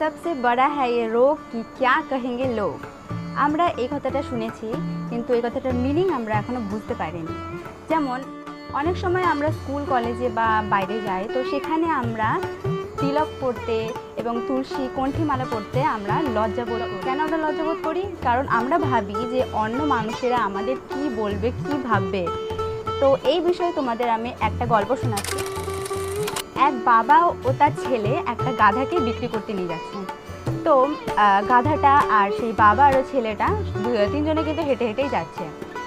সবচেয়ে বড়া হ্যাঁ এ রোগ কি ক্যা কহেঙ্গে লোক আমরা এই কথাটা শুনেছি, কিন্তু এই কথাটার মিনিং আমরা এখনও বুঝতে পারিনি। যেমন, অনেক সময় আমরা স্কুল কলেজে বা বাইরে যাই, তো সেখানে আমরা তিলক পড়তে এবং তুলসী কণ্ঠিমালা পড়তে আমরা লজ্জাবোধ কেন আমরা লজ্জাবোধ করি? কারণ আমরা ভাবি যে অন্য মানুষেরা আমাদের কি বলবে, কি ভাববে? তো এই বিষয়ে তোমাদের আমি একটা গল্প শোনাচ্ছি। এক বাবা ও তার ছেলে একটা গাধাকে বিক্রি করতে নিয়ে যাচ্ছে। তো গাধাটা আর সেই বাবা আর ছেলেটা দু- তিনজনে কিন্তু হেঁটে হেঁটেই যাচ্ছে।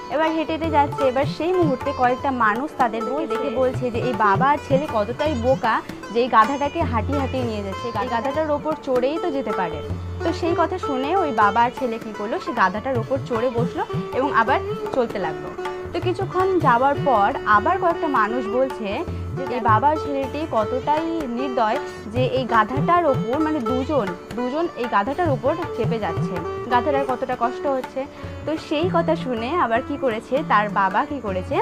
এবার হেঁটে হেঁটে যাচ্ছে এবার সেই মুহূর্তে কয়েকটা মানুষ তাদের দিকে দেখে বলছে যে এই বাবা আর ছেলে কতটাই বোকা যে এই গাধাটাকে হাঁটিয়ে হাঁটিয়ে নিয়ে যাচ্ছে। এই গাধাটার ওপর চড়েই তো যেতে পারে। তো সেই কথা শুনে ওই বাবা আর ছেলে কী করল সে গাধাটার ওপর চড়ে বসল এবং আবার চলতে লাগল। তো কিছুক্ষণ যাওয়ার পর আবার কয়েকটা মানুষ বলছে যে এই বাবার ছেলেটি কতটাই নির্দয় যে এই গাধাটার ওপর মানে দুজন দুজন এই গাধাটার ওপর চেপে যাচ্ছে। গাধাটার কতটা কষ্ট হচ্ছে? তো সেই কথা শুনে আবার কি করেছে? তার বাবা কি করেছে?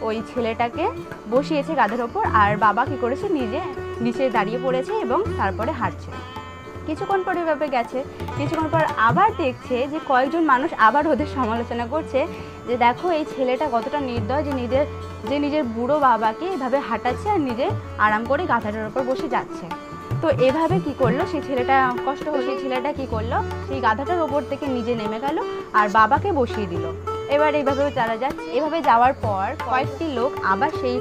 ওই ছেলেটাকে বসিয়েছে গাধার ওপর আর বাবা কি করেছে? নিজে নিচে দাঁড়িয়ে পড়েছে এবং তারপরে হাঁটছে। কিছুক্ষণ পরে এভাবে গেছে, কিছুক্ষণ পর আবার দেখছে যে কয়েকজন মানুষ আবার ওদের সমালোচনা করছে যে দেখো এই ছেলেটা কতটা নির্দয় যে নিজের যে নিজের বুড়ো বাবাকে এভাবে হাঁটাচ্ছে আর নিজে আরাম করে গাধাটার উপর বসে যাচ্ছে। তো এভাবে কি করল? সেই ছেলেটা কষ্ট হলো, সেই ছেলেটা কি করল? সেই গাধাটার ওপর থেকে নিজে নেমে গেল আর বাবাকে বসিয়ে দিল। এবার এইভাবেও তারা যাচ্ছে। এভাবে যাওয়ার পর কয়েকটি লোক আবার সেই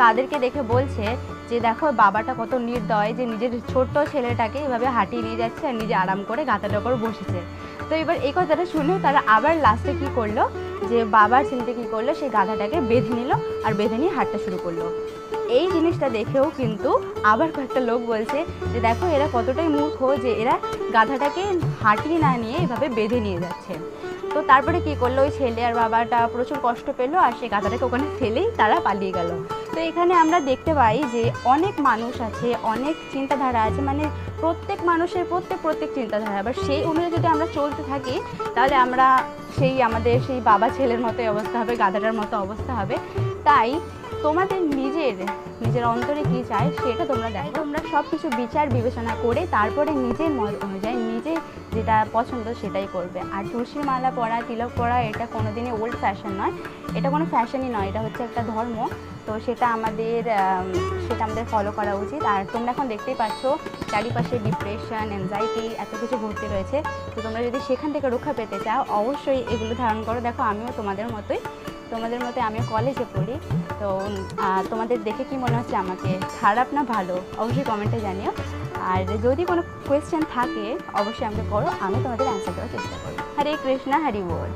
তাদেরকে দেখে বলছে যে দেখো বাবাটা কত নির্দয় যে নিজের ছোট্ট ছেলেটাকে এভাবে হাঁটিয়ে নিয়ে যাচ্ছে আর নিজে আরাম করে গাধাটার ওপর বসেছে। তো এবার এই কথাটা শুনে তারা আবার লাস্টে কি করল? যে বাবার ছেলেটা কি করল? সেই গাধাটাকে বেঁধে নিল আর বেঁধে নিয়ে হাঁটতে শুরু করল। এই জিনিসটা দেখেও কিন্তু আবার কয়েকটা লোক বলছে যে দেখো এরা কতটাই মূর্খ যে এরা গাধাটাকে হাঁটিয়ে না নিয়ে এভাবে বেঁধে নিয়ে যাচ্ছে। তো তারপরে কি করল? ওই ছেলে আর বাবাটা প্রচুর কষ্ট পেল আর সেই গাধাটাকে ওখানে ফেলেই তারা পালিয়ে গেল। তো এখানে আমরা দেখতে পাই যে অনেক মানুষ আছে, অনেক চিন্তাধারা আছে মানে প্রত্যেক মানুষের প্রত্যেক প্রত্যেক চিন্তাধারা। এবার সেই অনুযায়ী যদি আমরা চলতে থাকি, তাহলে আমরা সেই আমাদের সেই বাবা ছেলের মতোই অবস্থা হবে, গাধাটার মতো অবস্থা হবে। তাই তোমাদের নিজের নিজের অন্তরে কী চায় সেটা তোমরা দেখো। তোমরা সব কিছু বিচার, বিবেচনা করে তারপরে নিজের মত অনুযায়ী নিজে যেটা পছন্দ সেটাই করবে। আর তুলসীর মালা পরা, তিলক পরা, এটা কোনোদিনই ওল্ড ফ্যাশন নয়। এটা কোনো ফ্যাশনই নয়, এটা হচ্ছে একটা ধর্ম। তো সেটা আমাদের সেটা আমাদের ফলো করা উচিত। আর তোমরা এখন দেখতেই পাচ্ছ, চারিপাশে ডিপ্রেশন অ্যাংজাইটি এত কিছু ভর্তি রয়েছে। তো তোমরা যদি সেখান থেকে রক্ষা পেতে চাও, অবশ্যই এগুলো ধারণ করো। দেখো, আমিও তোমাদের মতোই তোমাদের মতে আমি কলেজে পড়ি। তো তোমাদের দেখে কি মনে হচ্ছে আমাকে? খারাপ না ভালো? অবশ্যই কমেন্টে জানিও। আর যদি কোনো কোয়েশ্চেন থাকে, অবশ্যই আমাকে করো আমি তোমাদের অ্যান্সার দেওয়ার চেষ্টা করব। হরে কৃষ্ণা, হরি বল।